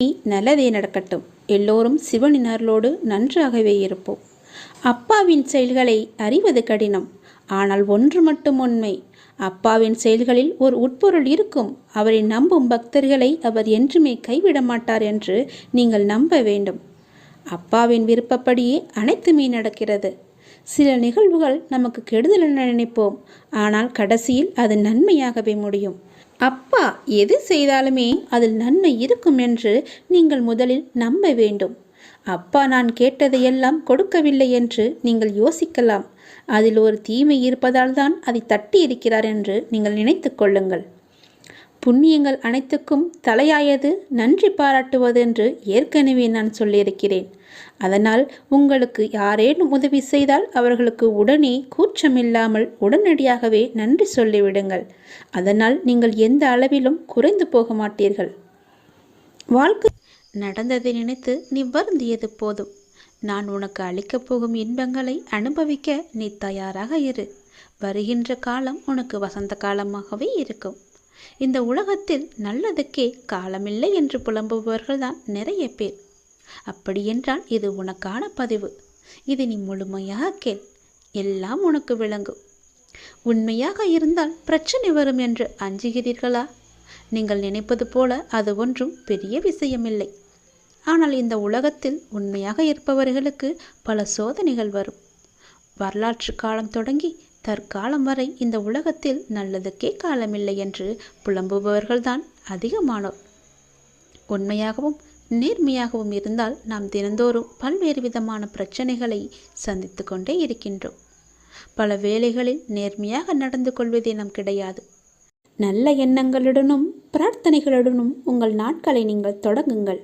நீ நல்லதே நடக்கட்டும். எல்லோரும் சிவனின் அருளோடு நன்றாகவே இருப்போம். அப்பாவின் செயல்களை அறிவது கடினம். ஆனால் ஒன்று மட்டும் உண்மை. அப்பாவின் செயல்களில் ஒரு உட்பொருள் இருக்கும். அவரை நம்பும் பக்தர்களை அவர் என்றுமே கைவிட மாட்டார் என்று நீங்கள் நம்ப வேண்டும். அப்பாவின் விருப்பப்படியே அனைத்துமே நடக்கிறது. சில நிகழ்வுகள் நமக்கு கெடுதல் என நினைப்போம். ஆனால் கடைசியில் அது நன்மையாகவே முடியும். அப்பா எது செய்தாலுமே அதில் நன்மை இருக்கும் என்று நீங்கள் முதலில் நம்ப வேண்டும். அப்பா நான் கேட்டதையெல்லாம் கொடுக்கவில்லை என்று நீங்கள் யோசிக்கலாம். அதில் ஒரு தீமை இருப்பதால் தான் அதை தட்டி இருக்கிறார் என்று நீங்கள் நினைத்து கொள்ளுங்கள். புண்ணியங்கள் அனைத்துக்கும் தலையாயது நன்றி பாராட்டுவது என்று ஏற்கனவே நான் சொல்லியிருக்கிறேன். அதனால் உங்களுக்கு யாரேனும் உதவி செய்தால் அவர்களுக்கு உடனே கூச்சமில்லாமல் உடனடியாகவே நன்றி சொல்லிவிடுங்கள். அதனால் நீங்கள் எந்த அளவிலும் குறைந்து போக மாட்டீர்கள். வாழ்க்கை நடந்ததை நினைத்து நீ வருந்தியது போதும். நான் உனக்கு அளிக்கப் போகும் இன்பங்களை அனுபவிக்க நீ தயாராக இரு. வருகின்ற காலம் உனக்கு வசந்த காலமாகவே இருக்கும். இந்த உலகத்தில் நல்லதுக்கே காலமில்லை என்று புலம்புபவர்கள்தான் நிறைய பேர். அப்படியென்றால் இது உனக்கான பதிவு. இது நீ முழுமையாக கேள். எல்லாம் உனக்கு விளங்கும். உண்மையாக இருந்தால் பிரச்சனை வரும் என்று அஞ்சுகிறீர்களா? நீங்கள் நினைப்பது போல அது ஒன்றும் பெரிய விஷயமில்லை. ஆனால் இந்த உலகத்தில் உண்மையாக இருப்பவர்களுக்கு பல சோதனைகள் வரும். வரலாற்று காலம் தொடங்கி தற்காலம் வரை இந்த உலகத்தில் நல்லதுக்கே காலமில்லை என்று புலம்புபவர்கள்தான் அதிகமானோர். உண்மையாகவும் நேர்மையாகவும் இருந்தால் நாம் தினந்தோறும் பல்வேறு விதமான பிரச்சனைகளை சந்தித்து கொண்டே இருக்கின்றோம். பல வேளைகளில் நேர்மையாக நடந்து கொள்வதே நம் கிடையாது. நல்ல எண்ணங்களுடனும் பிரார்த்தனைகளுடனும் உங்கள் நாட்களை நீங்கள் தொடங்குங்கள்.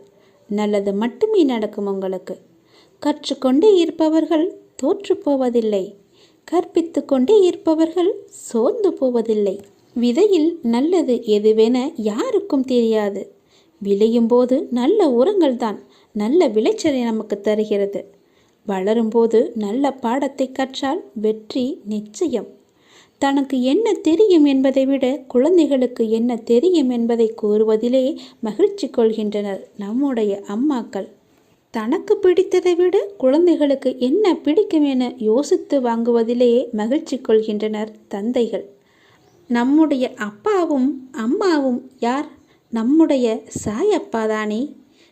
நல்லது மட்டுமே நடக்கும் உங்களுக்கு. கற்றுக்கொண்டே இருப்பவர்கள் தோற்று போவதில்லை. கற்பித்து கொண்டே இருப்பவர்கள் சோர்ந்து போவதில்லை. விதையில் நல்லது எதுவென யாருக்கும் தெரியாது. விளையும் போது நல்ல உரங்கள் தான் நல்ல விளைச்சலை நமக்கு தருகிறது. வளரும்போது நல்ல பாடத்தை கற்றால் வெற்றி நிச்சயம். தனக்கு என்ன தெரியும் என்பதை விட குழந்தைகளுக்கு என்ன தெரியும் என்பதை கூறுவதிலே மகிழ்ச்சி கொள்கின்றனர் நம்முடைய அம்மாக்கள். தனக்கு பிடித்ததை விட குழந்தைகளுக்கு என்ன பிடிக்கும் என யோசித்து வாங்குவதிலே மகிழ்ச்சி கொள்கின்றனர் தந்தைகள். நம்முடைய அப்பாவும் அம்மாவும் யார்? நம்முடைய சாயப்பா தானே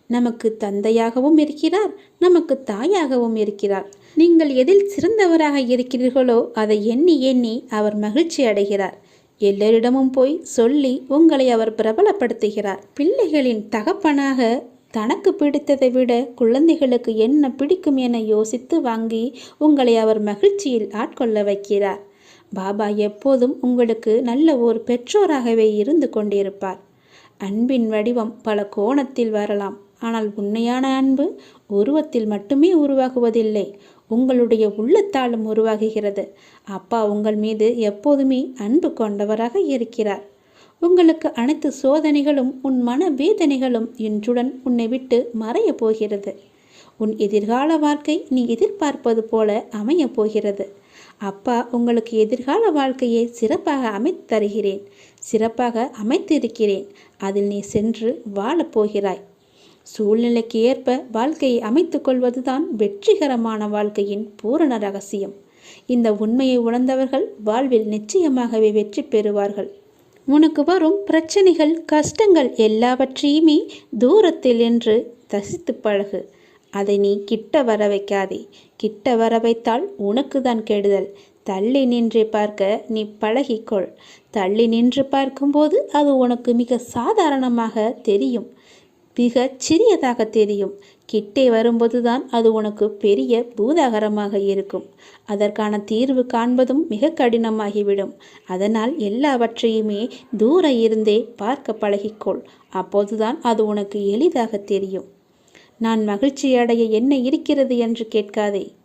நமக்கு தந்தையாகவும் இருக்கிறார் நமக்கு தாயாகவும் இருக்கிறார். நீங்கள் எதில் சிறந்தவராக இருக்கிறீர்களோ அதை எண்ணி எண்ணி அவர் மகிழ்ச்சி அடைகிறார். எல்லோரிடமும் போய் சொல்லி உங்களை அவர் பிரபலப்படுத்துகிறார். பிள்ளைகளின் தகப்பனாக தனக்கு பிடித்ததை விட குழந்தைகளுக்கு என்ன பிடிக்கும் என யோசித்து வாங்கி உங்களை அவர் மகிழ்ச்சியில் ஆட்கொள்ள வைக்கிறார். பாபா எப்போதும் உங்களுக்கு நல்ல ஒரு பெற்றோராகவே இருந்து கொண்டிருப்பார். அன்பின் வடிவம் பல கோணத்தில் வரலாம். ஆனால் உண்மையான அன்பு உருவத்தில் மட்டுமே உருவாகுவதில்லை. உங்களுடைய உள்ளத்தாலும் உருவாகுகிறது. அப்பா உங்கள் மீது எப்போதுமே அன்பு கொண்டவராக இருக்கிறார். உங்களுக்கு அனைத்து சோதனைகளும் உன் மன வேதனைகளும் இன்றுடன் உன்னை விட்டு மறையப் போகிறது. உன் எதிர்கால வாழ்க்கை நீ எதிர்பார்ப்பது போல அமையப் போகிறது. அப்பா உங்களுக்கு எதிர்கால வாழ்க்கையை சிறப்பாக அமைத்து தருகிறேன். சிறப்பாக அமைத்திருக்கிறேன் அதில் நீ சென்று வாழப் போகிறாய். சூழ்நிலைக்கு ஏற்ப வாழ்க்கையை அமைத்து கொள்வதுதான் வெற்றிகரமான வாழ்க்கையின் பூரண ரகசியம். இந்த உண்மையை உணர்ந்தவர்கள் வாழ்வில் நிச்சயமாகவே வெற்றி பெறுவார்கள். உனக்கு வரும் பிரச்சனைகள் கஷ்டங்கள் எல்லாவற்றையுமே தூரத்தில் என்று தசித்து பழகு. அதை நீ கிட்ட வர வைக்காதே கிட்ட வர வைத்தால் உனக்கு தான் கெடுதல். தள்ளி நின்று பார்க்க நீ பழகிக்கொள். தள்ளி நின்று பார்க்கும்போது அது உனக்கு மிக சாதாரணமாக தெரியும். மிக சிறியதாக தெரியும். கிட்டே வரும்போது தான் அது உனக்கு பெரிய பூதாகரமாக இருக்கும். அதற்கான தீர்வு காண்பதும் மிக கடினமாகிவிடும். அதனால் எல்லாவற்றையுமே தூர இருந்தே பார்க்க பழகிக்கொள். அப்போதுதான் அது உனக்கு எளிதாக தெரியும். நான் மகிழ்ச்சி அடைய என்ன இருக்கிறது என்று கேட்காதே.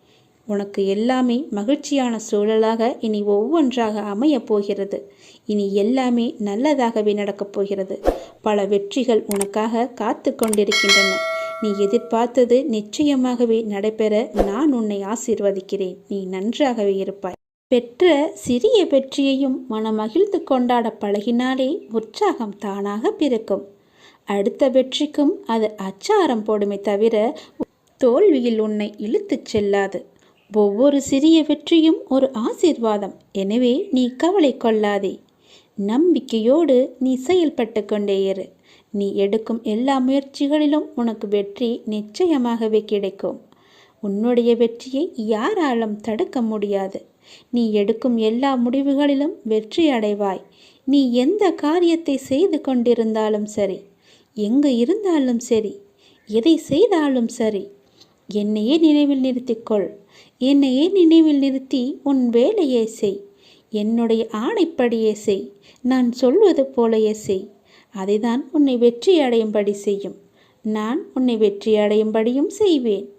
உனக்கு எல்லாமே மகிழ்ச்சியான சூழலாக இனி ஒவ்வொன்றாக அமையப் போகிறது. இனி எல்லாமே நல்லதாகவே நடக்கப் போகிறது. பல வெற்றிகள் உனக்காக காத்து கொண்டிருக்கின்றன. நீ எதிர்பார்த்தது நிச்சயமாகவே நடைபெற நான் உன்னை ஆசீர்வதிக்கிறேன். நீ நன்றாகவே இருப்பாய். பெற்ற சிறிய வெற்றியையும் மனமகிழ்ந்து கொண்டாட பழகினாலே உற்சாகம் தானாக பிறக்கும். அடுத்த வெற்றிக்கும் அது அச்சாரம் போடுமே தவிர தோல்வியில் உன்னை இழுத்துச் செல்லாது. ஒவ்வொரு சிறிய வெற்றியும் ஒரு ஆசீர்வாதம். எனவே நீ கவலை கொள்ளாதே. நம்பிக்கையோடு நீ செயல்பட்டு கொண்டே இரு. நீ எடுக்கும் எல்லா முயற்சிகளிலும் உனக்கு வெற்றி நிச்சயமாகவே கிடைக்கும். உன்னுடைய வெற்றியை யாராலும் தடுக்க முடியாது. நீ எடுக்கும் எல்லா முடிவுகளிலும் வெற்றி அடைவாய். நீ எந்த காரியத்தை செய்து கொண்டிருந்தாலும் சரி. எங்கே இருந்தாலும் சரி எதை செய்தாலும் சரி என்னையே நினைவில் நிறுத்திக்கொள். என்னையே நினைவில் நிறுத்தி உன் வேலையை செய். என்னுடைய ஆணைப்படியே செய். நான் சொல்வது போலயே செய். அதைதான் உன்னை வெற்றி அடையும்படி செய்யும். நான் உன்னை வெற்றி அடையும்படியும் செய்வேன்.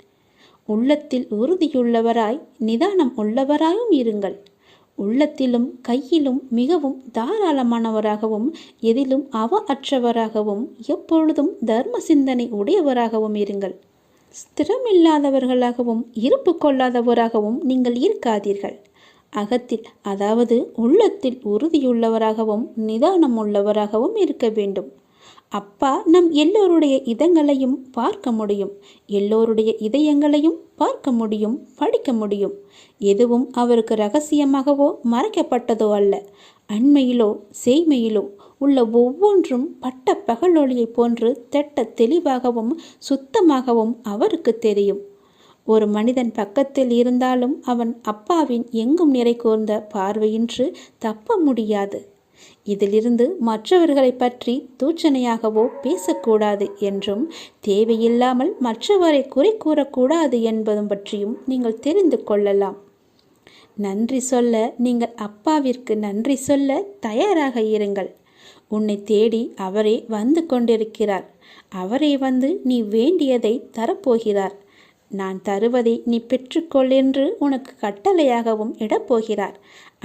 உள்ளத்தில் உறுதியுள்ளவராய் நிதானம் உள்ளவராயும் இருங்கள். உள்ளத்திலும் கையிலும் மிகவும் தாராளமானவராகவும் எதிலும் அவ அற்றவராகவும் எப்பொழுதும் தர்ம சிந்தனை உடையவராகவும் இருங்கள். ஸ்திரமில்லாதவர்களாகவும் இருப்பு கொள்ளாதவராகவும் நீங்கள் இருக்காதீர்கள். அகத்தில் அதாவது உள்ளத்தில் உறுதியுள்ளவராகவும் நிதானம் உள்ளவராகவும் இருக்க வேண்டும். அப்பா நம் எல்லோருடைய இதங்களையும் பார்க்க முடியும். எல்லோருடைய இதயங்களையும் பார்க்க முடியும் படிக்க முடியும். எதுவும் அவருக்கு ரகசியமாகவோ மறைக்கப்பட்டதோ அல்ல. அண்மையிலோ செய்மையிலோ உள்ள ஒவ்வொன்றும் பட்ட பகலொளியைப் போன்று தெட்ட தெளிவாகவும் சுத்தமாகவும் அவருக்கு தெரியும். ஒரு மனிதன் பக்கத்தில் இருந்தாலும் அவன் அப்பாவின் எங்கும் நிறை கூர்ந்த பார்வையின்றி தப்ப முடியாது. இதிலிருந்து மற்றவர்களை பற்றி தூச்சனையாகவோ பேசக்கூடாது என்றும் தேவையில்லாமல் மற்றவரை குறை கூறக்கூடாது என்பதும் பற்றியும் நீங்கள் தெரிந்து கொள்ளலாம். நன்றி சொல்ல நீங்கள் அப்பாவிற்கு நன்றி சொல்ல தயாராக இருங்கள். உன்னை தேடி அவரே வந்து கொண்டிருக்கிறார். அவரே வந்து நீ வேண்டியதை தரப்போகிறார். நான் தருவதை நீ பெற்றுக்கொள் என்று உனக்கு கட்டளையாகவும் இடப்போகிறார்.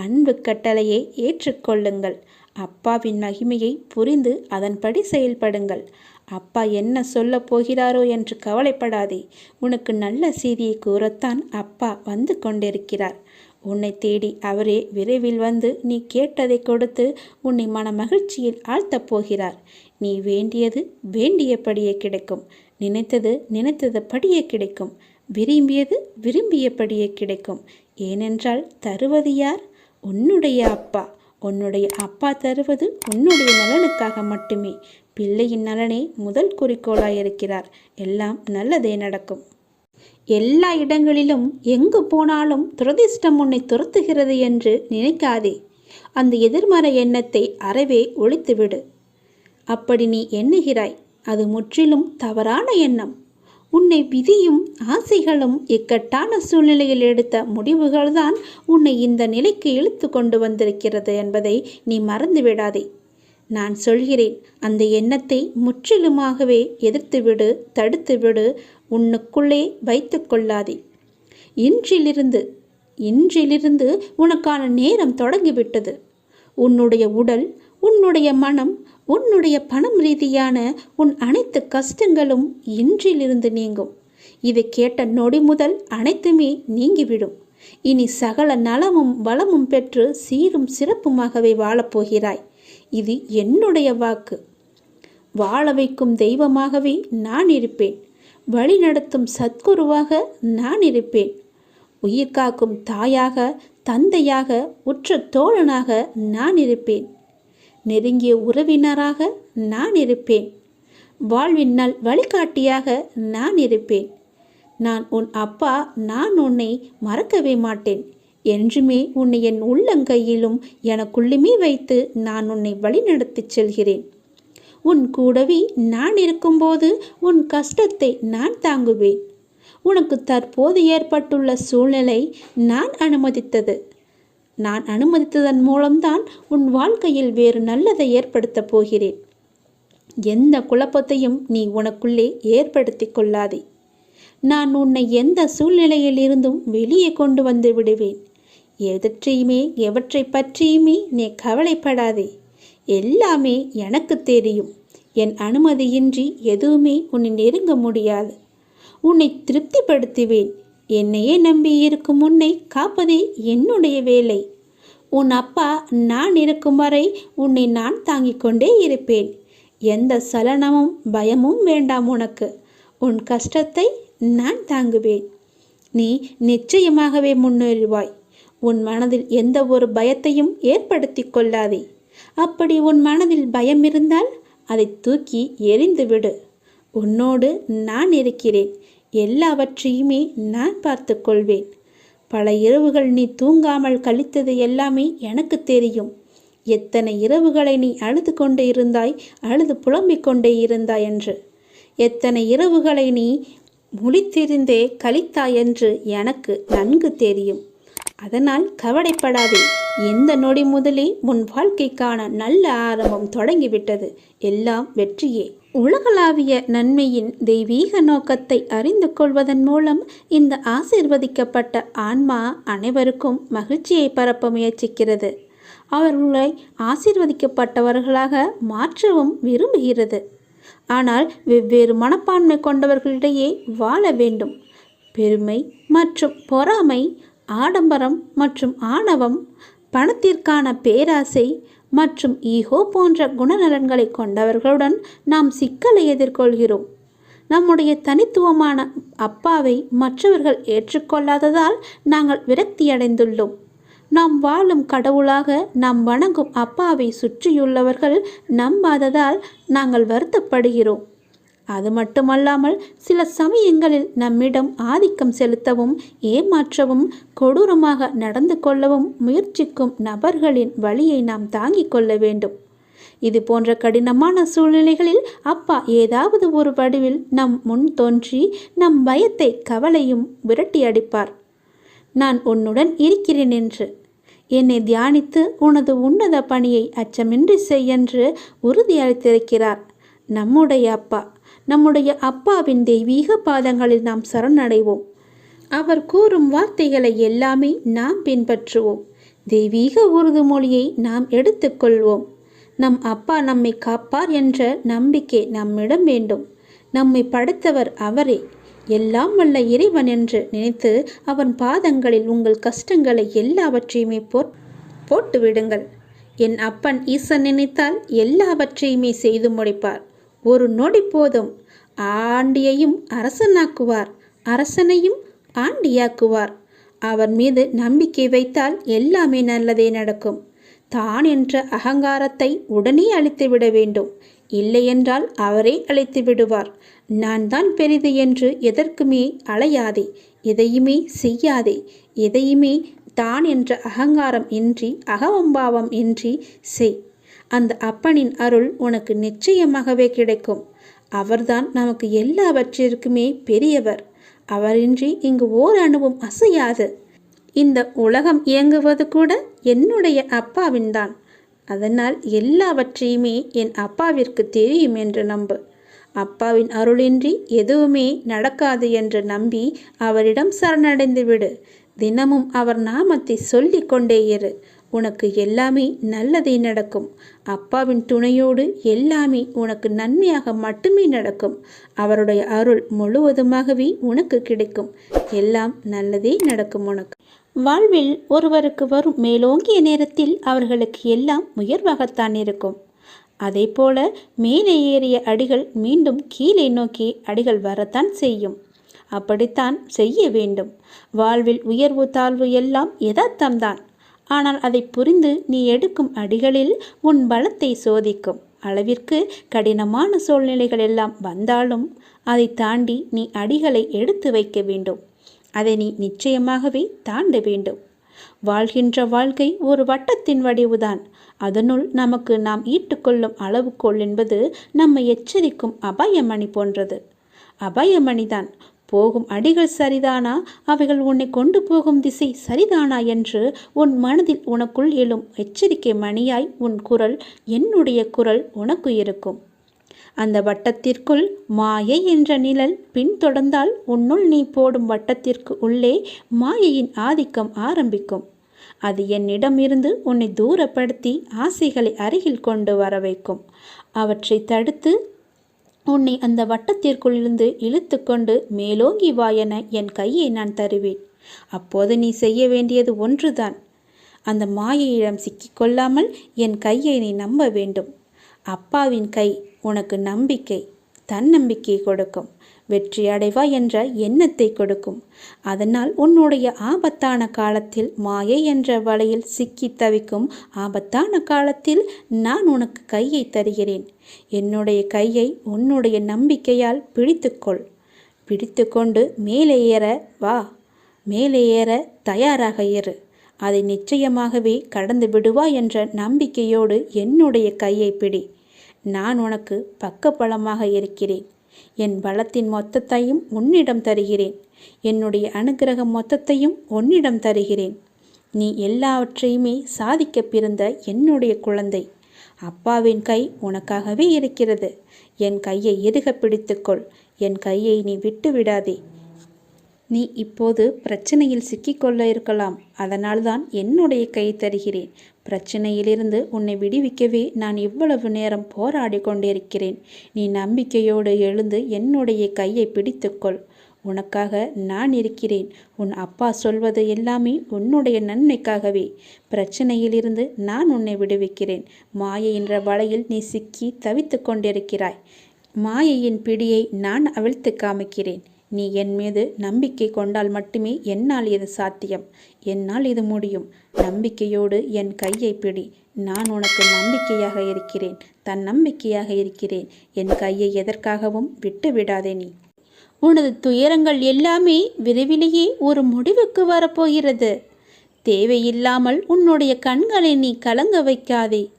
அன்பு கட்டளையை ஏற்றுக்கொள்ளுங்கள். அப்பாவின் மகிமையை புரிந்து அதன்படி செயல்படுங்கள். அப்பா என்ன சொல்ல போகிறாரோ என்று கவலைப்படாதே. உனக்கு நல்ல செய்தியை கூறத்தான் அப்பா வந்து கொண்டிருக்கிறார். உன்னை தேடி அவரே விரைவில் வந்து நீ கேட்டதை கொடுத்து உன்னை மன மகிழ்ச்சியில் ஆழ்த்தப் போகிறார். நீ வேண்டியது வேண்டியபடியே கிடைக்கும். நினைத்தது நினைத்தது படியே கிடைக்கும். விரும்பியது விரும்பியபடியே கிடைக்கும். ஏனென்றால் தருவது யார்? உன்னுடைய அப்பா உன்னுடைய அப்பா தருவது உன்னுடைய நலனுக்காக மட்டுமே. பிள்ளையின் நலனே முதல் குறிக்கோளாயிருக்கிறார் எல்லாம் நல்லதே நடக்கும். எல்லா இடங்களிலும் எங்கு போனாலும் துரதிர்ஷ்டம் உன்னை துரத்துகிறது என்று நினைக்காதே. அந்த எதிர்மறை எண்ணத்தை அறவே ஒழித்துவிடு. அப்படி நீ எண்ணுகிறாய். அது முற்றிலும் தவறான எண்ணம். உன்னை விதியும் ஆசைகளும் இக்கட்டான சூழ்நிலையில் எடுத்த முடிவுகள்தான் உன்னை இந்த நிலைக்கு இழுத்து கொண்டு வந்திருக்கிறது என்பதை நீ மறந்துவிடாதே. நான் சொல்கிறேன் அந்த எண்ணத்தை முற்றிலுமாகவே எதிர்த்துவிடு தடுத்துவிடு உன்னுக்குள்ளே வைத்து கொள்ளாதே. இன்றிலிருந்து இன்றிலிருந்து உனக்கான நேரம் தொடங்கிவிட்டது. உன்னுடைய உடல் உன்னுடைய மனம் உன்னுடைய பணம் ரீதியான உன் அனைத்து கஷ்டங்களும் இன்றிலிருந்து நீங்கும். இதை கேட்ட நொடி முதல் அனைத்துமே நீங்கிவிடும். இனி சகல நலமும் வளமும் பெற்று சீரும் சிறப்புமாகவே வாழப்போகிறாய் இது என்னுடைய வாக்கு. வாழ வைக்கும் தெய்வமாகவே நான் இருப்பேன். வழிநடத்தும் சத்குருவாக நான் இருப்பேன். உயிர் காக்கும் தாயாக தந்தையாக உற்ற தோழனாக நான் இருப்பேன். நெருங்கிய உறவினராக நான் இருப்பேன். வாழ்வின் நல் வழிகாட்டியாக நான் இருப்பேன். நான் உன் அப்பா நான் உன்னை மறக்கவே மாட்டேன். என்றுமே உன்னை என் உள்ளங்கையிலும் எனக்குள்ளுமே வைத்து நான் உன்னை வழிநடத்திச் செல்கிறேன். உன் கூடவே நான் இருக்கும்போது உன் கஷ்டத்தை நான் தாங்குவேன். உனக்கு தற்போது ஏற்பட்டுள்ள சூழ்நிலை நான் அனுமதித்தது. நான் அனுமதித்ததன் மூலம்தான் உன் வாழ்க்கையில் வேறு நல்லதை ஏற்படுத்தப் போகிறேன். எந்த குழப்பத்தையும் நீ உனக்குள்ளே ஏற்படுத்தி கொள்ளாதே. நான் உன்னை எந்த சூழ்நிலையிலிருந்தும் வெளியே கொண்டு வந்து விடுவேன். எதற்றையுமே எவற்றை பற்றியுமே நீ கவலைப்படாதே. எல்லாமே எனக்கு தெரியும். என் அனுமதியின்றி எதுவுமே உன்னை நெருங்க முடியாது. உன்னை திருப்திப்படுத்துவேன். என்னையே நம்பி இருக்கும் உன்னை காப்பதே என்னுடைய வேலை. உன் அப்பா நான் இருக்கும் வரை உன்னை நான் தாங்கிக் கொண்டே இருப்பேன். எந்த சலனமும் பயமும் வேண்டாம் உனக்கு. உன் கஷ்டத்தை நான் தாங்குவேன். நீ நிச்சயமாகவே முன்னேறுவாய். உன் மனதில் எந்த ஒரு பயத்தையும் ஏற்படுத்தி கொள்ளாதே. அப்படி உன் மனதில் பயம் இருந்தால் அதை தூக்கி எறிந்துவிடு. உன்னோடு நான் இருக்கிறேன். எல்லாவற்றையுமே நான் பார்த்து கொள்வேன் பல இரவுகள் நீ தூங்காமல் கழித்தது எல்லாமே எனக்கு தெரியும். எத்தனை இரவுகளை நீ அழுது கொண்டே இருந்தாய் அழுது புலம்பிக் கொண்டே இருந்தாய் என்று. எத்தனை இரவுகளை நீ முழித்திருந்தே கழித்தாய் என்று எனக்கு நன்கு தெரியும். அதனால் கவலைப்படாதே. எந்த நொடி முதலே உன் வாழ்க்கைக்கான நல்ல ஆரம்பம் தொடங்கிவிட்டது. எல்லாம் வெற்றியே. உலகளாவிய நன்மையின் தெய்வீக நோக்கத்தை அறிந்து கொள்வதன் மூலம் இந்த ஆசிர்வதிக்கப்பட்ட ஆன்மா அனைவருக்கும் மகிழ்ச்சியை பரப்ப முயற்சிக்கிறது. அவர்களை ஆசிர்வதிக்கப்பட்டவர்களாக மாற்றவும் விரும்புகிறது. ஆனால் வெவ்வேறு மனப்பான்மை கொண்டவர்களிடையே வாழ வேண்டும். பெருமை மற்றும் பொறாமை ஆடம்பரம் மற்றும் ஆணவம் பணத்திற்கான பேராசை மற்றும் ஈகோ போன்ற குணநலன்களை கொண்டவர்களுடன் நாம் சிக்கலை எதிர்கொள்கிறோம். நம்முடைய தனித்துவமான அப்பாவை மற்றவர்கள் ஏற்றுக்கொள்ளாததால் நாங்கள் விரக்தியடைந்துள்ளோம். நாம் வாழும் கடவுளாக நாம் வணங்கும் அப்பாவை சுற்றியுள்ளவர்கள் நம்பாததால் நாங்கள் வருத்தப்படுகிறோம். அது மட்டுமல்லாமல் சில சமயங்களில் நம்மிடம் ஆதிக்கம் செலுத்தவும் ஏமாற்றவும் கொடூரமாக நடந்து கொள்ளவும் முயற்சிக்கும் நபர்களின் வழியை நாம் தாங்கிக் கொள்ள வேண்டும். இது போன்ற கடினமான சூழ்நிலைகளில் அப்பா ஏதாவது ஒரு வடிவில் நம் முன் தோன்றி நம் பயத்தை கவலையும் விரட்டி அடிப்பார். நான் உன்னுடன் இருக்கிறேன் என்று. என்னை தியானித்து உனது உன்னத பணியை அச்சமின்றி செய்யென்று உறுதியளித்திருக்கிறார் நம்முடைய அப்பா. நம்முடைய அப்பாவின் தெய்வீக பாதங்களில் நாம் சரணடைவோம். அவர் கூறும் வார்த்தைகளை எல்லாமே நாம் பின்பற்றுவோம். தெய்வீக உறுதிமொழியை நாம் எடுத்துக்கொள்வோம். நம் அப்பா நம்மை காப்பார் என்ற நம்பிக்கை நம்மிடம் வேண்டும். நம்மை படைத்தவர் அவரே. எல்லாம் வல்ல இறைவன் என்று நினைத்து அவன் பாதங்களில் உங்கள் கஷ்டங்களை எல்லாவற்றையுமே போட் போட்டுவிடுங்கள். என் அப்பன் ஈசன் நினைத்தால் எல்லாவற்றையுமே செய்து முடிப்பார். ஒரு நொடி போதும். ஆண்டியையும் அரசனாக்குவார். அரசனையும் ஆண்டியாக்குவார். அவர் மீது நம்பிக்கை வைத்தால் எல்லாமே நல்லதே நடக்கும். தான் என்ற அகங்காரத்தை உடனே அழித்துவிட வேண்டும். இல்லையென்றால் அவரே அழைத்து விடுவார். நான் தான் பெரிது என்று எதற்குமே அலையாதே. எதையுமே செய்யாதே. எதையுமே தான் என்ற அகங்காரம் இன்றி அகவம்பாவம் இன்றி செய். அந்த அப்பனின் அருள் உனக்கு நிச்சயமாகவே கிடைக்கும். அவர்தான் நமக்கு எல்லாவற்றிற்குமே பெரியவர். அவரின்றி இங்கு ஓர் அணுவும் அசையாது. இந்த உலகம் இயங்குவது கூட என்னுடைய அப்பாவின் தான் அதனால் எல்லாவற்றையுமே என் அப்பாவிற்கு தெரியும் என்று நம்பு. அப்பாவின் அருளின்றி எதுவுமே நடக்காது என்று நம்பி அவரிடம் சரணடைந்து விடு தினமும் அவர் நாமத்தை சொல்லிக் கொண்டே இரு. உனக்கு எல்லாமே நல்லதே நடக்கும். அப்பாவின் துணையோடு எல்லாமே உனக்கு நன்மையாக மட்டுமே நடக்கும். அவருடைய அருள் முழுவதுமாகவே உனக்கு கிடைக்கும். எல்லாம் நல்லதே நடக்கும் உனக்கு. வாழ்வில் ஒருவருக்கு வரும் மேலோங்கிய நேரத்தில் அவர்களுக்கு எல்லாம் உயர்வாகத்தான் இருக்கும். அதே போல மேலே ஏறிய அடிகள் மீண்டும் கீழே நோக்கி அடிகள் வரத்தான் செய்யும். அப்படித்தான் செய்ய வேண்டும். வாழ்வில் உயர்வு தாழ்வு எல்லாம் யதார்த்தம்தான். ஆனால் அதை புரிந்து நீ எடுக்கும் அடிகளில் உன் பலத்தை சோதிக்கும். அளவிற்கு கடினமான சூழ்நிலைகள் எல்லாம் வந்தாலும் அதை தாண்டி நீ அடிகளை எடுத்து வைக்க வேண்டும். அதை நீ நிச்சயமாகவே தாண்ட வேண்டும். வாழ்கின்ற வாழ்க்கை ஒரு வட்டத்தின் வடிவுதான். அதனுள் நமக்கு நாம் ஈட்டுக்கொள்ளும் அளவுகோல் என்பது நம்மை எச்சரிக்கும் அபாயமணி போன்றது. அபாயமணிதான். போகும் அடிகள் சரிதானா? அவைகள் உன்னை கொண்டு போகும் திசை சரிதானா என்று உன் மனதில் உனக்குள் எழும் எச்சரிக்கை மணியாய் உன் குரல் என்னுடைய குரல் உனக்கு இருக்கும். அந்த வட்டத்திற்குள் மாயை என்ற நிழல் பின்தொடர்ந்தால் உன்னுள் நீ போடும் வட்டத்திற்கு உள்ளே மாயையின் ஆதிக்கம் ஆரம்பிக்கும். அது என்னிடம் இருந்து உன்னை தூரப்படுத்தி ஆசைகளை அருகில் கொண்டு வர வைக்கும் அவற்றை தடுத்து உன்னை அந்த வட்டத்திற்குள்ளிருந்து இழுத்து கொண்டு மேலோங்கி வா என என் கையை நான் தருவேன். அப்போது நீ செய்ய வேண்டியது ஒன்றுதான். அந்த மாயையிடம் சிக்கிக்கொள்ளாமல் என் கையை நீ நம்ப வேண்டும். அப்பாவின் கை உனக்கு நம்பிக்கை தன்னம்பிக்கை கொடுக்கும். வெற்றி அடைவா என்ற எண்ணத்தை கொடுக்கும். அதனால் உன்னுடைய ஆபத்தான காலத்தில் மாயை என்ற வலையில் சிக்கி தவிக்கும் ஆபத்தான காலத்தில் நான் உனக்கு கையை தருகிறேன். என்னுடைய கையை உன்னுடைய நம்பிக்கையால் பிடித்துக்கொள். பிடித்துக்கொண்டு மேலே ஏற வா. மேலே ஏற தயாராக இரு. அதை நிச்சயமாகவே கடந்து விடுவா என்ற நம்பிக்கையோடு என்னுடைய கையை பிடி. நான் உனக்கு பக்கபலமாக இருக்கிறேன். என் பலத்தின் மொத்தத்தையும் உன்னிடம் தருகிறேன். என்னுடைய அனுக்கிரகம் மொத்தத்தையும் உன்னிடம் தருகிறேன். நீ எல்லாவற்றையுமே சாதிக்க பிறந்த என்னுடைய குழந்தை. அப்பாவின் கை உனக்காகவே இருக்கிறது. என் கையை இறுக பிடித்துக்கொள் என் கையை நீ விட்டு விடாதே நீ இப்போது பிரச்சனையில் சிக்கிக்கொள்ள இருக்கலாம். அதனால்தான் என்னுடைய கை தருகிறேன். பிரச்சனையிலிருந்து உன்னை விடுவிக்கவே நான் இவ்வளவு நேரம் போராடி கொண்டிருக்கிறேன். நீ நம்பிக்கையோடு எழுந்து என்னுடைய கையை பிடித்துக்கொள். உனக்காக நான் இருக்கிறேன். உன் அப்பா சொல்வது எல்லாமே உன்னுடைய நன்மைக்காகவே. பிரச்சனையிலிருந்து நான் உன்னை விடுவிக்கிறேன். மாயை என்ற வலையில் நீ சிக்கி தவித்து கொண்டிருக்கிறாய். மாயையின் பிடியை நான் அவிழ்த்து காமிக்கிறேன். நீ என் மீது நம்பிக்கை கொண்டால் மட்டுமே என்னால் இது சாத்தியம். என்னால் இது முடியும். நம்பிக்கையோடு என் கையை பிடி. நான் உனக்கு நம்பிக்கையாக இருக்கிறேன். தன் நம்பிக்கையாக இருக்கிறேன். என் கையை எதற்காகவும் விட்டு விடாதே நீ. உனது துயரங்கள் எல்லாமே விரைவிலேயே ஒரு முடிவுக்கு வரப்போகிறது. தேவையில்லாமல் உன்னுடைய கண்களை நீ கலங்க வைக்காதே.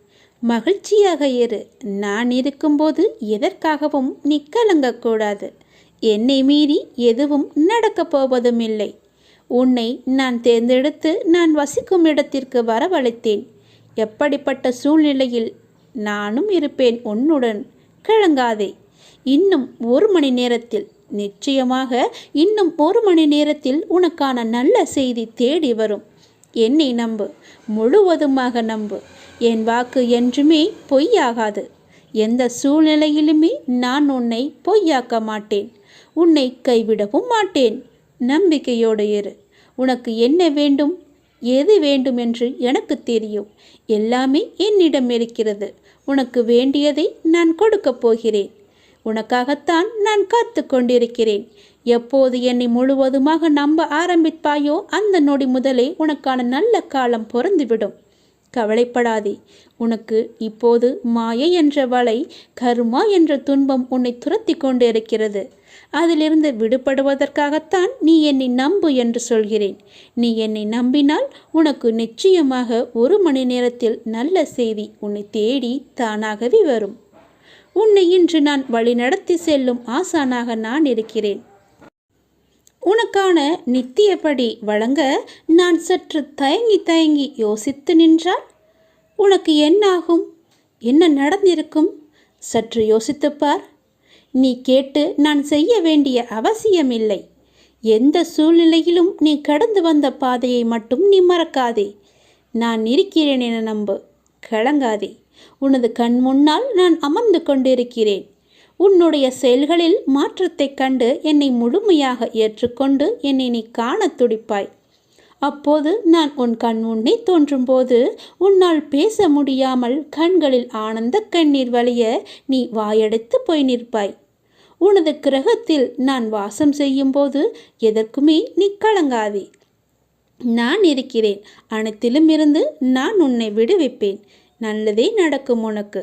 மகிழ்ச்சியாக இரு. நான் இருக்கும்போது எதற்காகவும் நீ கலங்கக்கூடாது. என்னை மீறி எதுவும் நடக்கப் போவதும் இல்லை உன்னை நான் தேர்ந்தெடுத்து நான் வசிக்கும் இடத்திற்கு வரவழைத்தேன். எப்படிப்பட்ட சூழ்நிலையில் நானும் இருப்பேன் உன்னுடன். கிழங்காதே இன்னும் ஒரு மணி நேரத்தில். நிச்சயமாக இன்னும் ஒரு மணி நேரத்தில் உனக்கான நல்ல செய்தி தேடி வரும். என்னை நம்பு. முழுவதுமாக நம்பு. என் வாக்கு என்றுமே பொய்யாகாது. எந்த சூழ்நிலையிலுமே நான் உன்னை பொய்யாக்க மாட்டேன். உன்னை கைவிடவும் மாட்டேன். நம்பிக்கையோடு இரு. உனக்கு என்ன வேண்டும்? எது வேண்டும் என்று எனக்கு தெரியும். எல்லாமே என்னிடம் இருக்கிறது. உனக்கு வேண்டியதை நான் கொடுக்கப் போகிறேன். உனக்காகத்தான் நான் காத்து கொண்டிருக்கிறேன். எப்போது என்னை முழுவதுமாக நம்ப ஆரம்பிப்பாயோ அந்த நொடி முதலே உனக்கான நல்ல காலம் பொருந்துவிடும் கவலைப்படாதே. உனக்கு இப்போது மாயை என்ற வலை கருமா என்ற துன்பம் உன்னை துரத்தி கொண்டிருக்கிறது. அதிலிருந்து விடுபடுவதற்காகத்தான் நீ என்னை நம்பு என்று சொல்கிறேன். நீ என்னை நம்பினால் உனக்கு நிச்சயமாக ஒரு மணி நேரத்தில் நல்ல செய்தி உன்னை தேடி தானாகவே வரும். உன்னை இன்று நான் வழிநடத்தி செல்லும் ஆசானாக நான் இருக்கிறேன். உனக்கான நித்தியப்படி வழங்க நான் சற்று தயங்கி தயங்கி யோசித்து நின்றால் உனக்கு என்னாகும்? என்ன நடந்திருக்கும்? சற்று யோசித்துப்பார் நீ கேட்டு நான் செய்ய வேண்டிய அவசியமில்லை. எந்த சூழ்நிலையிலும் நீ கடந்து வந்த பாதையை மட்டும் நீ மறக்காதே. நான் இருக்கிறேன் என நம்பு. கலங்காதே. உனது கண் முன்னால் நான் அமர்ந்து கொண்டிருக்கிறேன். உன்னுடைய செயல்களில் மாற்றத்தைக் கண்டு என்னை முழுமையாக ஏற்றுக்கொண்டு என்னை நீ காணத் துடிப்பாய். அப்போது நான் உன் கண் முன்னே தோன்றும்போது உன்னால் பேச முடியாமல் கண்களில் ஆனந்த கண்ணீர் வழிய நீ வாயடைத்து போய் நிற்பாய். உனது கிரகத்தில் நான் வாசம் செய்யும்போது எதற்குமே நீ கலங்காதே. நான் இருக்கிறேன். அனைத்திலும் இருந்து நான் உன்னை விடுவிப்பேன். நல்லதே நடக்கும் உனக்கு.